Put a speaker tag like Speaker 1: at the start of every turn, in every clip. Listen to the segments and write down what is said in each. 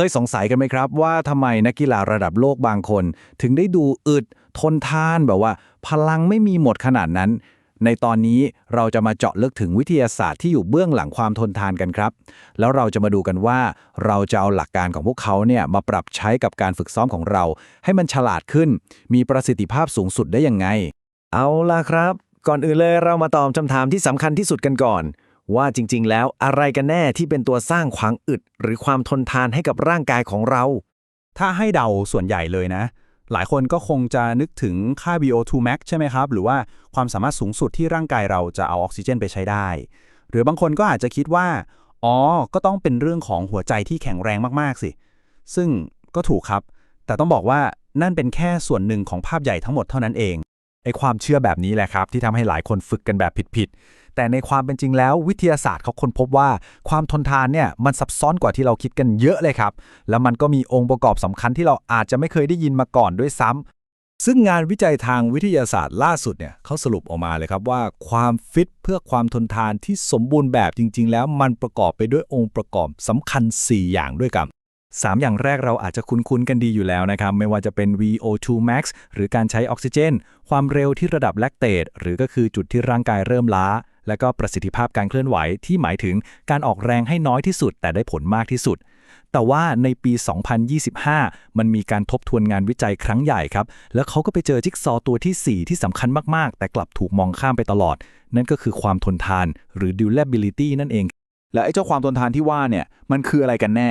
Speaker 1: เคยสงสัยกันไหมครับ ว่าทำไมนักกีฬาระดับโลกบางคน ถึงได้ดูอึดทนทานแบบว่า พลังไม่มีหมดขนาดนั้น ในตอนนี้เราจะมาเจาะลึกถึงวิทยาศาสตร์ที่อยู่เบื้องหลังความทนทานกันครับ แล้วเราจะมาดูกันว่าเราจะเอาหลักการของพวกเขาเนี่ยมาปรับใช้กับการฝึกซ้อมของเรา ให้มันฉลาดขึ้น มีประสิทธิภาพสูงสุดได้ยังไง
Speaker 2: เอาล่ะครับ ก่อนอื่นเลยเรามาตอบคำถามที่สำคัญที่สุดกันก่อน ว่าจริงๆ แล้วอะไรกันแน่ที่เป็นตัวสร้างความอึด หรือความทนทานให้กับร่างกายของเรา
Speaker 3: ถ้าให้เดาส่วนใหญ่เลยนะ หลายคนก็คงจะนึกถึงค่า VO2 max ใช่ไหมครับ หรือว่าความสามารถสูงสุดที่ร่างกายเราจะเอาออกซิเจนไปใช้ได้ หรือบางคนก็อาจจะคิดว่า อ๋อ ก็ต้องเป็นเรื่องของหัวใจที่แข็งแรงมากๆสิ ซึ่งก็ถูกครับ แต่ต้องบอกว่านั่นเป็นแค่ส่วนหนึ่งของภาพใหญ่ทั้งหมดเท่านั้นเอง
Speaker 1: ไอความเชื่อแบบนี้แหละครับ ที่ทำให้หลายคนฝึกกันแบบผิดๆ แต่ในความเป็นจริงแล้ววิทยาศาสตร์เขาค้นพบว่าความทนทานเนี่ยมันซับซ้อนกว่าที่เราคิดกันเยอะเลยครับ แล้วมันก็มีองค์ประกอบสำคัญที่เราอาจจะไม่เคยได้ยินมาก่อนด้วยซ้ำซึ่งงานวิจัยทางวิทยาศาสตร์ล่าสุดเนี่ยเขาสรุปออกมาเลยครับว่าความฟิตเพื่อความทนทานที่สมบูรณ์แบบจริง ๆ แล้วมันประกอบไปด้วยองค์ประกอบสำคัญ 4 อย่างด้วยกัน สามอย่างแรกเราอาจจะคุ้นๆกันดีอยู่แล้วนะครับ ไม่ว่าจะเป็น VO2 max หรือการใช้ออกซิเจน ความเร็วที่ระดับแลคเตตหรือก็คือจุดที่ร่างกายเริ่มล้า และก็ประสิทธิภาพการเคลื่อนไหวที่หมายถึงการออกแรงให้น้อยที่สุด แต่ได้ผลมากที่สุด แต่ว่าในปี 2025 มันมีการทบทวนงานวิจัยครั้งใหญ่ครับ แล้วเขาก็ไปเจอจิ๊กซอตัวที่ 4 ที่สำคัญมากๆ แต่กลับถูกมองข้ามไปตลอด นั่นก็คือความทนทาน หรือ durability นั่นเอง และไอ้เจ้าความทนทานที่ว่าเนี่ยมันคืออะไรกันแน่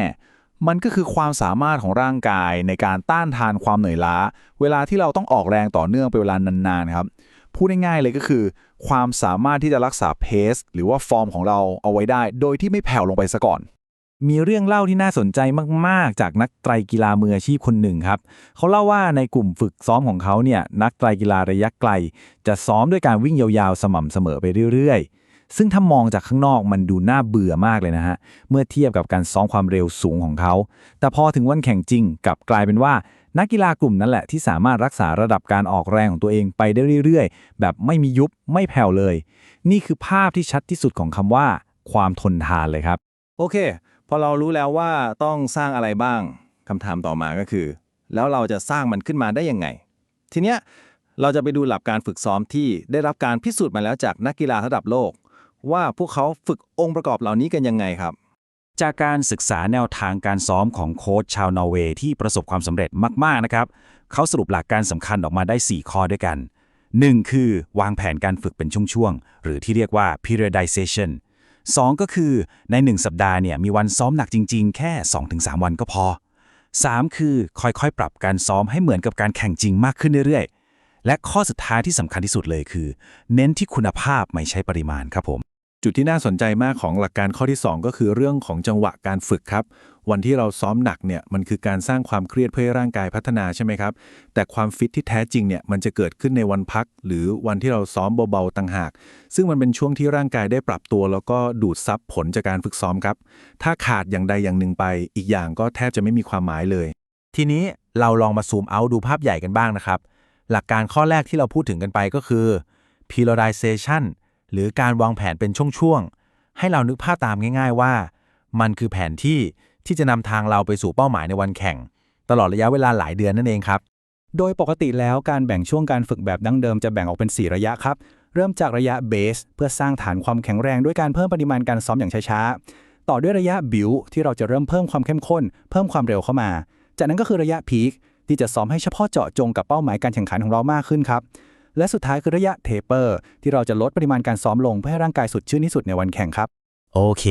Speaker 1: มันก็คือความสามารถของร่างกายในการต้านทานความเหนื่อยล้า เวลาที่เราต้องออกแรงต่อเนื่องไปนเวลานานๆครับพูดง่ายๆเลยก็คือ ความสามารถที่จะรักษาเพสหรือว่าฟอร์มของเราเอาไว้ได้ โดยที่ไม่แผ่วลงไปซะก่อน มีเรื่องเล่าที่น่าสนใจมากๆ จากนักไตรกีฬามืออาชีพคนหนึ่งครับ เขาเล่าว่าในกลุ่มฝึกซ้อมของเขาเนี่ยนักไตรกีฬาระยะไกล จะซ้อมด้วยการวิ่งยาวๆ สม่ำเสมอไปเรื่อยๆ ซึ่งถ้ามองจากข้างนอกมันดูน่าเบื่อมากเลยนะฮะ เมื่อเทียบกับการซ้อมความเร็วสูงของเขา แต่พอถึงวันแข่งจริงกลับกลายเป็นว่า นักกีฬากลุ่มนั้นแหละที่สามารถรักษาระดับการออกแรงของตัวเองไปได้เรื่อยๆ แบบไม่มียุบไม่แผ่วเลย นี่คือภาพที่ชัดที่สุดของคำว่า ความทนทานเลยครับ โอเค พอเรารู้แล้วว่าต้องสร้างอะไรบ้างคำถามต่อมาก็คือ แล้วเราจะสร้างมันขึ้นมาได้ยังไง ทีเนี้ยเราจะไปดูหลักการฝึกซ้อมที่ได้รับการพิสูจน์มาแล้วจากนักกีฬาระดับโลก ว่าพวกเขาฝึกองค์ประกอบเหล่านี้กันยังไงครับ
Speaker 3: จากการศึกษาแนวทางการซ้อมของโค้ชชาวนอร์เวย์ที่ประสบความสำเร็จมาก ๆ นะครับ เขาสรุปหลักการสำคัญออกมาได้ 4 ข้อด้วยกัน 1. คือวางแผนการฝึกเป็นช่วง ๆ หรือที่เรียกว่า periodization 2. ก็คือใน 1 สัปดาห์เนี่ยมีวันซ้อมหนักจริง ๆ แค่ 2-3 วันก็พอ 3. คือค่อยๆ ปรับการซ้อมให้เหมือนกับการแข่งจริงมากขึ้นเรื่อยๆ และข้อสุดท้ายที่สำคัญที่สุดเลยคือ เน้นที่คุณภาพไม่ใช่ปริมาณครับผม
Speaker 1: จุดที่น่าสนใจมากของหลักการข้อที่ 2 ก็คือเรื่องของจังหวะการฝึกครับ วันที่เราซ้อมหนักเนี่ยมันคือการสร้างความเครียดเพื่อให้ร่างกายพัฒนาใช่ไหมครับ แต่ความฟิตที่แท้จริงเนี่ยมันจะเกิดขึ้นในวันพัก หรือวันที่เราซ้อมเบาๆต่างหาก ซึ่งมันเป็นช่วงที่ร่างกายได้ปรับตัว แล้วก็ดูดซับผลจากการฝึกซ้อมครับ ถ้าขาดอย่างใดอย่างหนึ่งไป อีกอย่างก็แทบจะไม่มีความหมายเลย
Speaker 4: ทีนี้เราลองมาซูมเอาดูภาพใหญ่กันบ้างนะครับ หลักการข้อแรกที่เราพูดถึงกันไปก็คือ periodization หรือการวางแผนเป็นช่วงๆ ให้เรานึกภาพตามง่าย ๆว่า มันคือแผนที่ที่จะนำทางเราไปสู่เป้าหมายในวันแข่ง ตลอดระยะเวลาหลายเดือนนั่นเองครับ
Speaker 3: โดยปกติแล้วการแบ่งช่วงการฝึกแบบดั้งเดิมจะแบ่งออกเป็น 4 ระยะครับ เริ่มจากระยะเบสเพื่อสร้างฐานความแข็งแรงด้วยการเพิ่มปริมาณการซ้อมอย่างช้าๆ ต่อด้วยระยะบิวที่เราจะเริ่มเพิ่มความเข้มข้น เพิ่มความเร็วเข้ามา จากนั้นก็คือระยะพีคที่จะซ้อมให้เฉพาะเจาะจงกับเป้าหมายการแข่งขันของเรามากขึ้นครับ และสุดท้ายคือระยะเทเปอร์ ที่เราจะลดปริมาณการซ้อมลงเพื่อให้ร่างกายสุดชื่นที่สุดในวันแข่งครับ
Speaker 4: โอเค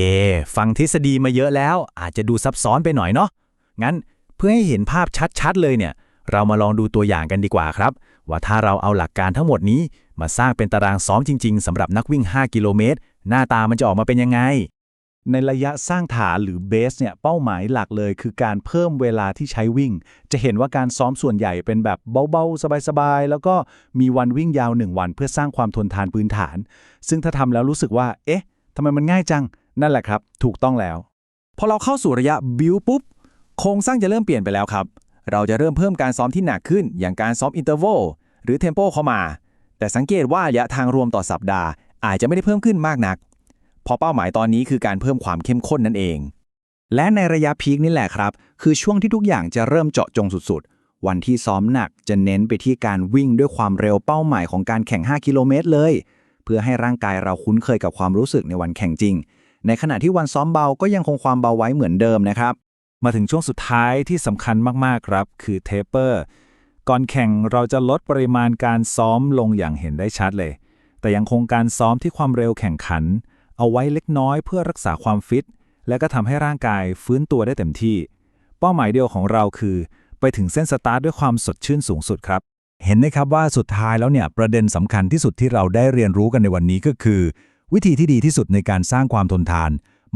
Speaker 4: ฟังทฤษฎีมาเยอะแล้ว อาจจะดูซับซ้อนไปหน่อยเนาะงั้นเพื่อให้เห็นภาพชัดๆเลยเนี่ย เรามาลองดูตัวอย่างกันดีกว่าครับ ว่าถ้าเราเอาหลักการทั้งหมดนี้ มาสร้างเป็นตารางซ้อมจริง ๆสำหรับนักวิ่ง 5 กิโลเมตรหน้าตามันจะออกมาเป็นยังไง
Speaker 1: ในระยะสร้างฐานหรือเบสเนี่ยเป้าหมายหลักเลยคือการเพิ่มเวลาที่ใช้วิ่ง จะเห็นว่าการซ้อมส่วนใหญ่เป็นแบบเบาๆ สบายๆ แล้วก็มีวันวิ่งยาว 1 วันเพื่อสร้างความทนทานพื้นฐาน ซึ่งถ้าทำแล้วรู้สึกว่า เอ๊ะทำไมมันง่ายจัง นั่นแหละครับ ถูกต้องแล้ว
Speaker 2: พอเราเข้าสู่ระยะบิวปุ๊บโครงสร้างจะเริ่มเปลี่ยนไปแล้วครับ เราจะเริ่มเพิ่มการซ้อมที่หนักขึ้น อย่างการซ้อมอินเตอร์โวลหรือเทมโปเข้ามา แต่สังเกตว่าระยะทางรวมต่อสัปดาห์ อาจจะไม่ได้เพิ่มขึ้นมากนัก เพราะเป้าหมายตอนนี้คือการเพิ่มความเข้มข้นนั่นเอง และในระยะพีคนี่แหละครับ คือช่วงที่ทุกอย่างจะเริ่มเจาะจงสุดๆ วันที่ซ้อมหนักจะเน้นไปที่การวิ่งด้วยความเร็วเป้าหมายของการแข่ง 5 กิโลเมตรเลย เพื่อให้ร่างกายเราคุ้นเคยกับความรู้สึกในวันแข่งจริง ในขณะที่วันซ้อมเบาก็ยังคงความเบาไว้เหมือนเดิมนะครับ
Speaker 1: มาถึงช่วงสุดท้ายที่สำคัญมากๆครับ คือเทปเปอร์ก่อนแข่งเราจะลดปริมาณการซ้อมลงอย่างเห็นได้ชัดเลย แต่ยังคงการซ้อมที่ความเร็วแข่งขัน เอาไว้เล็กน้อยเพื่อรักษาความฟิต และก็ทำให้ร่างกายฟื้นตัวได้เต็มที่ เป้าหมายเดียวของเราคือ ไปถึงเส้นสตาร์ทด้วยความสดชื่นสูงสุดครับ เห็นไหมครับว่าสุดท้ายแล้วเนี่ยประเด็นสำคัญที่สุดที่เราได้เรียนรู้กันในวันนี้ก็คือ วิธีที่ดีที่สุดในการสร้างความทนทาน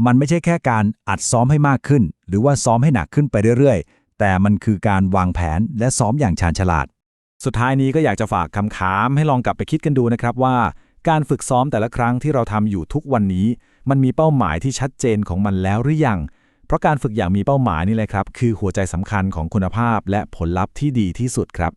Speaker 1: มันไม่ใช่แค่การอัดซ้อมให้มากขึ้น หรือว่าซ้อมให้หนักขึ้นไปเรื่อยๆ แต่มันคือการวางแผนและซ้อมอย่างชาญฉลาด สุดท้ายนี้ก็อยากจะฝากคำถามให้ลองกลับไปคิดกันดูนะครับว่า การฝึกซ้อมแต่ละครั้งที่เราทำอยู่ทุกวันนี้ มันมีเป้าหมายที่ชัดเจนของมันแล้วหรือยัง เพราะการฝึกอย่างมีเป้าหมายนี่แหละครับ คือหัวใจสำคัญของคุณภาพและผลลัพธ์ที่ดีที่สุดครับ